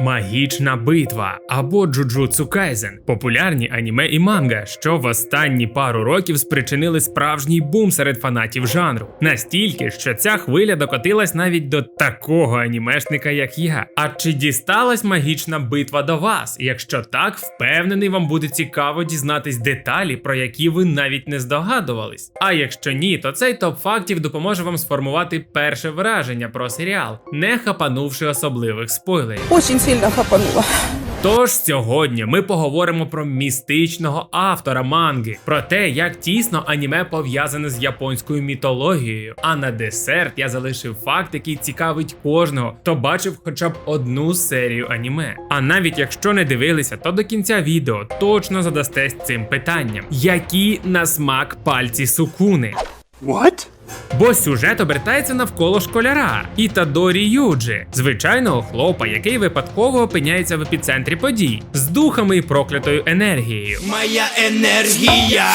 Магічна битва або Джуджутсу Кайзен популярні аніме і манга, що в останні пару років спричинили справжній бум серед фанатів жанру. Настільки, що ця хвиля докотилась навіть до такого анімешника, як я. А чи дісталась магічна битва до вас? Якщо так, впевнений, вам буде цікаво дізнатись деталі, про які ви навіть не здогадувались. А якщо ні, то цей топ фактів допоможе вам сформувати перше враження про серіал, не хапанувши особливих спойлерів. Сильно хапануло. Тож сьогодні ми поговоримо про містичного автора манги, про те, як тісно аніме пов'язане з японською мітологією. А на десерт я залишив факт, який цікавить кожного, хто бачив хоча б одну серію аніме. А навіть якщо не дивилися, то до кінця відео точно задастесь цим питанням: які на смак пальці сукуни? What? Бо сюжет обертається навколо школяра Ітадорі Юджі, звичайного хлопа, який випадково опиняється в епіцентрі подій з духами і проклятою енергією. Моя енергія.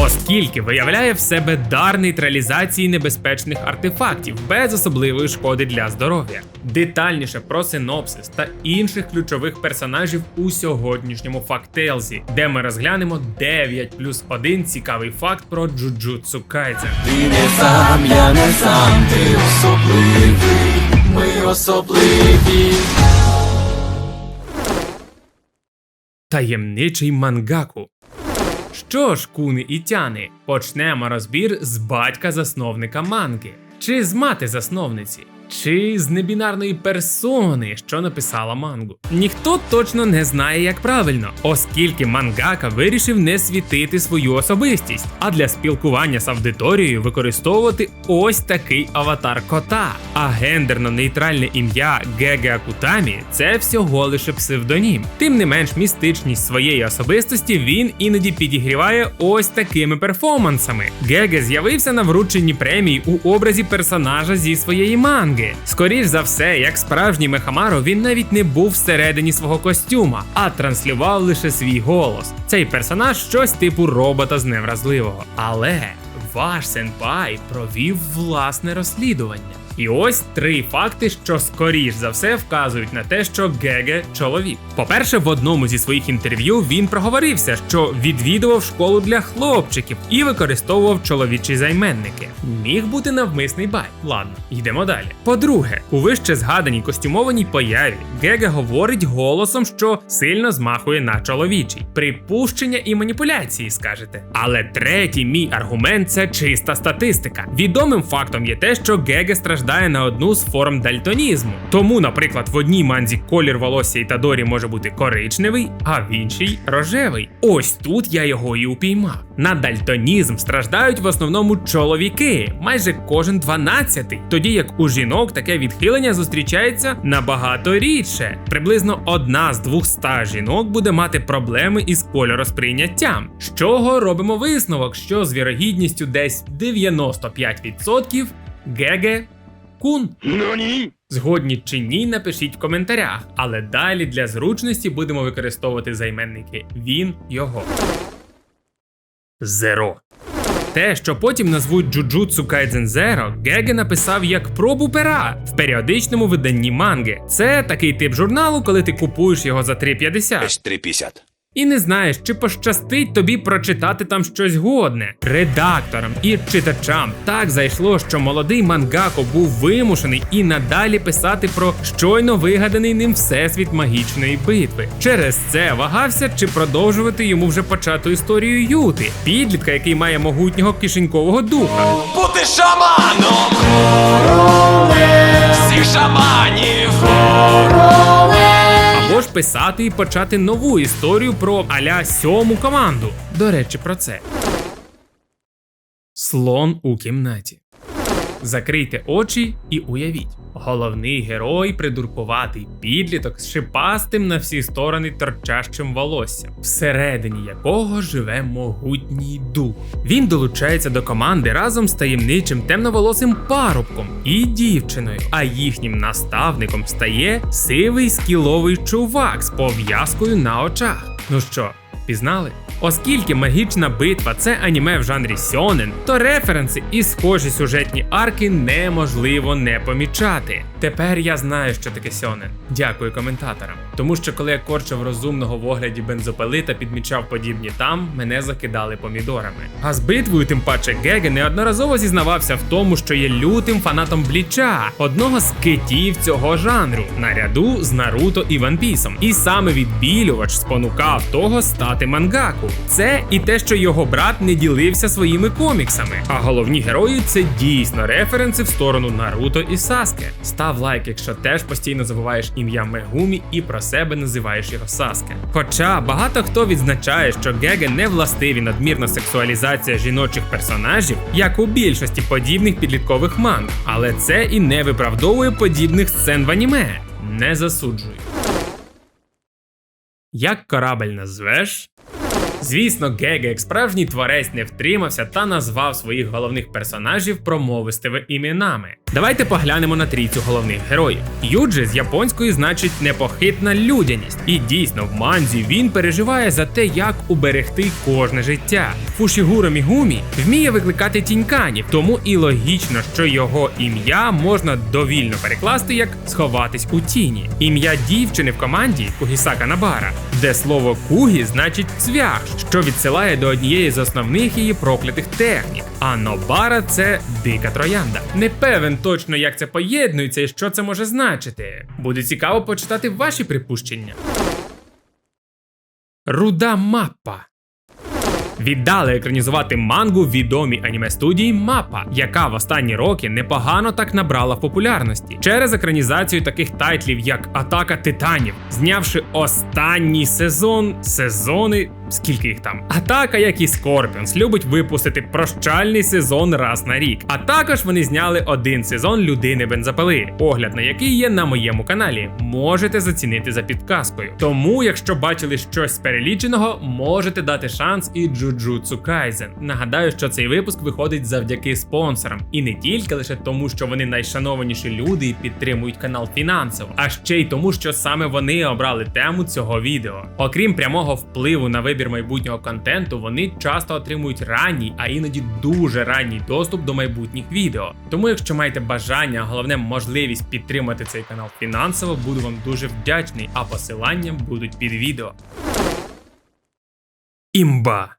Оскільки виявляє в себе дар нейтралізації небезпечних артефактів без особливої шкоди для здоров'я. Детальніше про синопсис та інших ключових персонажів у сьогоднішньому фактелзі, де ми розглянемо 9 плюс 1 цікавий факт про Джуджутсу Кайдзен. Ти не сам, я не сам, ти особливий. Ми особливі. Таємничий мангаку. Що ж, куни і тяни, почнемо розбір з батька засновника манги, чи з мати засновниці, чи з небінарної персони, що написала мангу. Ніхто точно не знає, як правильно, оскільки мангака вирішив не світити свою особистість, а для спілкування з аудиторією використовувати ось такий аватар кота. А гендерно-нейтральне ім'я Геге Акутамі це всього лише псевдонім. Тим не менш, містичність своєї особистості він іноді підігріває ось такими перформансами. Геге з'явився на врученні премії у образі персонажа зі своєї манги. Скоріш за все, як справжній Мехамаро, він навіть не був всередині свого костюма, а транслював лише свій голос. Цей персонаж щось типу робота з невразливого. Але ваш сенпай провів власне розслідування. І ось три факти, що скоріш за все вказують на те, що Геге чоловік. По-перше, в одному зі своїх інтерв'ю він проговорився, що відвідував школу для хлопчиків і використовував чоловічі займенники. Міг бути навмисний бай. Ладно, йдемо далі. По-друге, у вище згаданій костюмованій появі Геге говорить голосом, що сильно змахує на чоловічий. Припущення і маніпуляції, скажете. Але третій мій аргумент це чиста статистика. Відомим фактом є те, що Геге страждає на одну з форм дальтонізму. Тому, наприклад, в одній манзі колір волосся Ітадорі може бути коричневий, а в іншій рожевий. Ось тут я його і упіймав. На дальтонізм страждають в основному чоловіки, майже кожен дванадцятий. Тоді як у жінок таке відхилення зустрічається набагато рідше. Приблизно одна з 200 жінок буде мати проблеми із кольоросприйняттям. З чого робимо висновок, що з вірогідністю десь 95% Геге кун. Згодні чи ні, напишіть в коментарях, але далі для зручності будемо використовувати займенники він, його. Зеро. Те, що потім назвуть Jujutsu Kaisen Zero, Геге написав як пробу пера в періодичному виданні манги. Це такий тип журналу, коли ти купуєш його за 3,50. Десь 3,50. І не знаєш, чи пощастить тобі прочитати там щось годне. Редакторам і читачам так зайшло, що молодий мангако був вимушений і надалі писати про щойно вигаданий ним всесвіт магічної битви. Через це вагався, чи продовжувати йому вже почату історію Юти, підлітка, який має могутнього кишенькового духа. Бути шаманом. Всіх шаманів. Писати і почати нову історію про аля сьому команду. До речі, про це. Слон у кімнаті. Закрийте очі і уявіть. Головний герой придуркуватий підліток з шипастим на всі сторони торчащим волоссям, всередині якого живе могутній дух. Він долучається до команди разом з таємничим темноволосим парубком і дівчиною, а їхнім наставником стає сивий скіловий чувак з пов'язкою на очах. Ну що, пізнали? Оскільки магічна битва це аніме в жанрі сьонен, то референси і схожі сюжетні арки неможливо не помічати. Тепер я знаю, що таке сьонен. Дякую коментаторам. Тому що коли я корчив розумного в огляді бензопили та підмічав подібні там, мене закидали помідорами. А з битвою, тим паче, Геге неодноразово зізнавався в тому, що є лютим фанатом Бліча, одного з китів цього жанру, наряду з Наруто і Ван Пісом. І саме відбілювач спонукав того стати мангаку. Це і те, що його брат не ділився своїми коміксами. А головні герої це дійсно референси в сторону Наруто і Саске. Став лайк, якщо теж постійно забуваєш ім'я Мегумі і про себе називаєш його Саске. Хоча багато хто відзначає, що Геге не властиві надмірна сексуалізація жіночих персонажів, як у більшості подібних підліткових манг, але це і не виправдовує подібних сцен в аніме. Не засуджую. Як корабель назвеш? Звісно, Геге, як справжній творець, не втримався та назвав своїх головних персонажів промовистими іменами. Давайте поглянемо на трійцю головних героїв. Юджі з японської значить непохитна людяність, і дійсно в манзі він переживає за те, як уберегти кожне життя. Фушігуро Мігумі вміє викликати тіньканів, тому і логічно, що його ім'я можна довільно перекласти як сховатись у тіні. Ім'я дівчини в команді Кугісака Набара, де слово кугі значить цвях, що відсилає до однієї з основних її проклятих технік. А Нобара це дика троянда. Не певен точно, як це поєднується і що це може значити. Буде цікаво почитати ваші припущення. Руда мапа. Віддали екранізувати мангу відомій аніме студії Мапа, яка в останні роки непогано так набрала популярності. Через екранізацію таких тайтлів, як Атака Титанів, знявши останній сезон, сезони, скільки їх там. Атака, як і Скорпіонс, любить випустити прощальний сезон раз на рік. А також вони зняли один сезон людини бензопили, огляд на який є на моєму каналі. Можете зацінити за підказкою. Тому, якщо бачили щось переліченого, можете дати шанс і Jujutsu Kaisen. Нагадаю, що цей випуск виходить завдяки спонсорам, і не тільки лише тому, що вони найшанованіші люди і підтримують канал фінансово, а ще й тому, що саме вони обрали тему цього відео. Окрім прямого впливу на вибір майбутнього контенту, вони часто отримують ранній, а іноді дуже ранній доступ до майбутніх відео. Тому, якщо маєте бажання, а головне можливість підтримати цей канал фінансово, буду вам дуже вдячний, а посилання будуть під відео. Імба.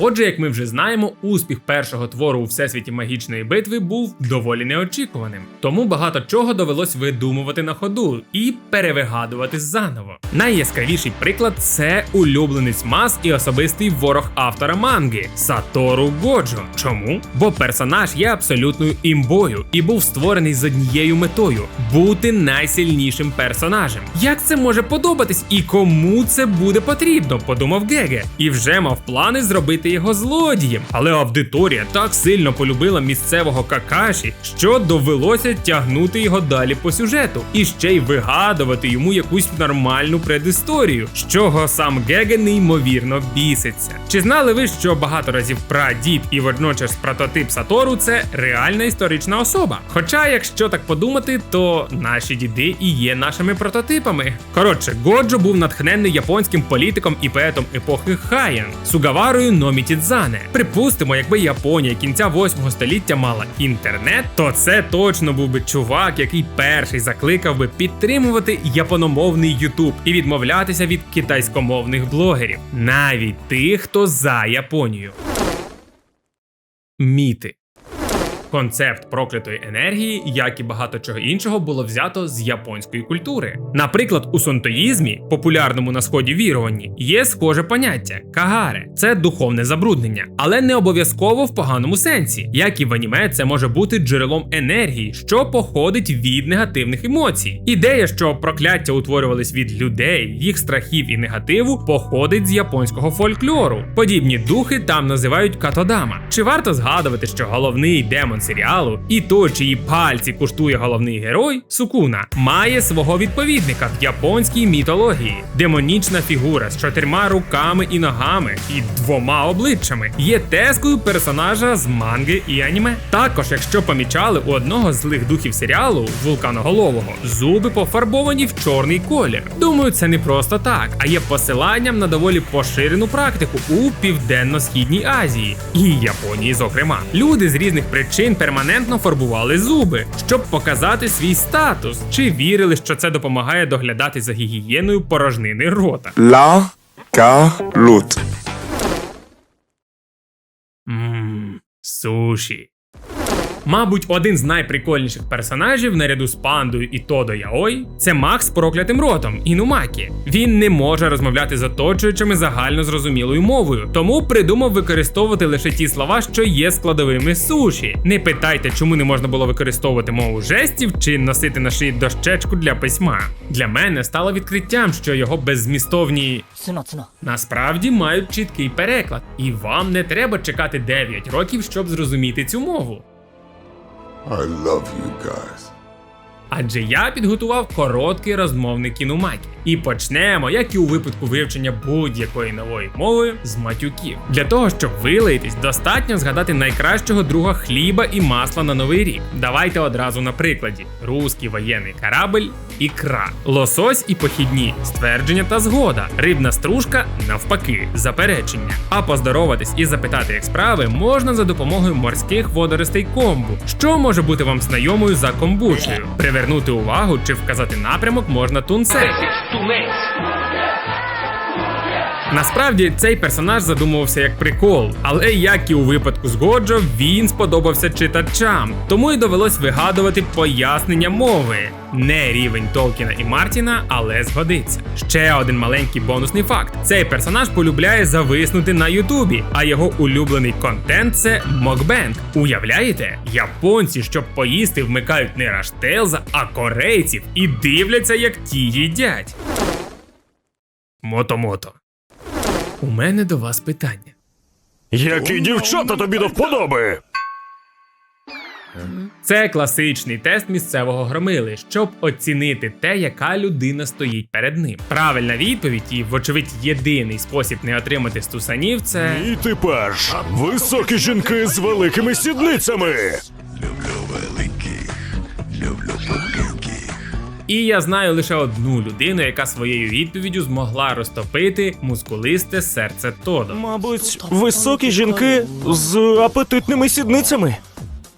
Отже, як ми вже знаємо, успіх першого твору у всесвіті магічної битви був доволі неочікуваним. Тому багато чого довелось видумувати на ходу і перевигадувати заново. Найяскравіший приклад це улюбленець мас і особистий ворог автора манги Сатору Годжо. Чому? Бо персонаж є абсолютною імбою і був створений з однією метою бути найсильнішим персонажем. Як це може подобатись і кому це буде потрібно? Подумав Геге, і вже мав плани зробити його злодієм. Але аудиторія так сильно полюбила місцевого какаші, що довелося тягнути його далі по сюжету і ще й вигадувати йому якусь нормальну предісторію, з чого сам Геге неймовірно біситься. Чи знали ви, що багато разів прадід і водночас прототип Сатору це реальна історична особа? Хоча, якщо так подумати, то наші діди і є нашими прототипами. Коротше, Годжо був натхнений японським політиком і поетом епохи Хаєн Сугаварою Номітідзане. Припустимо, якби Японія кінця 8 століття мала інтернет, то це точно був би чувак, який перший закликав би підтримувати япономовний Ютуб і відмовлятися від китайськомовних блогерів, навіть тих, хто за Японію. Міти. Концепт проклятої енергії, як і багато чого іншого, було взято з японської культури. Наприклад, у сонтоїзмі, популярному на сході віруванні, є схоже поняття кагаре це духовне забруднення, але не обов'язково в поганому сенсі. Як і в аніме, це може бути джерелом енергії, що походить від негативних емоцій. Ідея, що прокляття утворювались від людей, їх страхів і негативу, походить з японського фольклору. Подібні духи там називають катодама. Чи варто згадувати, що головний демон канон серіалу, і той, чиї пальці куштує головний герой, Сукуна, має свого відповідника в японській мітології. Демонічна фігура з чотирма руками і ногами і двома обличчями є тескою персонажа з манги і аніме. Також, якщо помічали, у одного з злих духів серіалу вулканоголового зуби пофарбовані в чорний колір. Думаю, це не просто так, а є посиланням на доволі поширену практику у південно-східній Азії і Японії, зокрема. Люди з різних причин перманентно фарбували зуби, щоб показати свій статус, чи вірили, що це допомагає доглядати за гігієною порожнини рота. Ла Galut. Ммм, суші. Мабуть, один з найприкольніших персонажів наряду з пандою і Тодо Яой це Макс з проклятим ротом Інумакі. Він не може розмовляти з оточуючими загально зрозумілою мовою, тому придумав використовувати лише ті слова, що є складовими суші. Не питайте, чому не можна було використовувати мову жестів чи носити на шиї дощечку для письма. Для мене стало відкриттям, що його беззмістовні насправді мають чіткий переклад, і вам не треба чекати 9 років, щоб зрозуміти цю мову. I love you guys. Адже я підготував короткий розмовник інумакі. І почнемо, як і у випадку вивчення будь-якої нової мови, з матюків. Для того, щоб вилаїтись, достатньо згадати найкращого друга хліба і масла на новий рік. Давайте одразу на прикладі: руський воєнний корабль, ікра, лосось і похідні, ствердження та згода, рибна стружка навпаки, заперечення. А поздороватись і запитати, як справи, можна за допомогою морських водоростей комбу, що може бути вам знайомою за комбучею. Привернути увагу чи вказати напрямок можна тунцем. Насправді цей персонаж задумувався як прикол, але як і у випадку з Годжо, він сподобався читачам, тому й довелось вигадувати пояснення мови. Не рівень Толкіна і Мартіна, але згодиться. Ще один маленький бонусний факт: цей персонаж полюбляє зависнути на Ютубі, а його улюблений контент це мокбенг. Уявляєте? Японці, щоб поїсти, вмикають не Раштелза, а корейців і дивляться, як ті їдять. Мото-мото. У мене до вас питання. Які дівчата тобі до вподоби? Це класичний тест місцевого громили, щоб оцінити те, яка людина стоїть перед ним. Правильна відповідь і, вочевидь, єдиний спосіб не отримати стусанів це. І ти перш. Високі жінки з великими сідницями. І я знаю лише одну людину, яка своєю відповіддю змогла розтопити мускулисте серце Тодо. Мабуть, високі жінки з апетитними сідницями.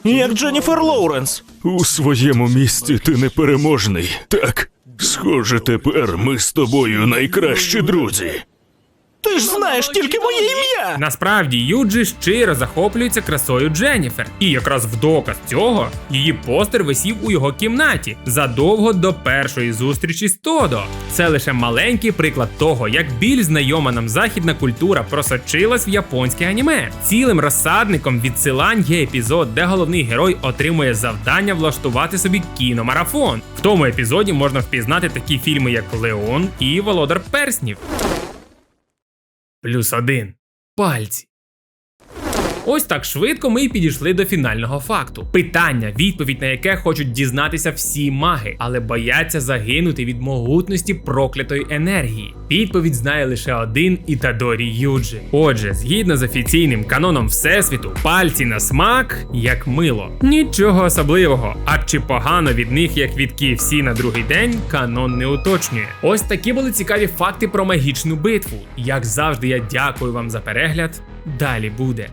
Як Дженніфер Лоуренс. У своєму місці ти непереможний. Так. Схоже, тепер ми з тобою найкращі друзі. Ти ж знаєш тільки моє ім'я. Насправді Юджі щиро захоплюється красою Дженніфер, і якраз в доказ цього її постер висів у його кімнаті задовго до першої зустрічі з Тодо. Це лише маленький приклад того, як більш знайома нам західна культура просочилась в японське аніме. Цілим розсадником відсилань є епізод, де головний герой отримує завдання влаштувати собі кіномарафон. В тому епізоді можна впізнати такі фільми, як Леон і Володар Перснів. Плюс один. Пальці. Ось так швидко ми й підійшли до фінального факту. Питання, відповідь на яке хочуть дізнатися всі маги, але бояться загинути від могутності проклятої енергії. Відповідь знає лише один Ітадорі Юджі. Отже, згідно з офіційним каноном Всесвіту, пальці на смак як мило. Нічого особливого. А чи погано від них, як від KFC на другий день, канон не уточнює. Ось такі були цікаві факти про магічну битву. Як завжди, я дякую вам за перегляд. Далі буде.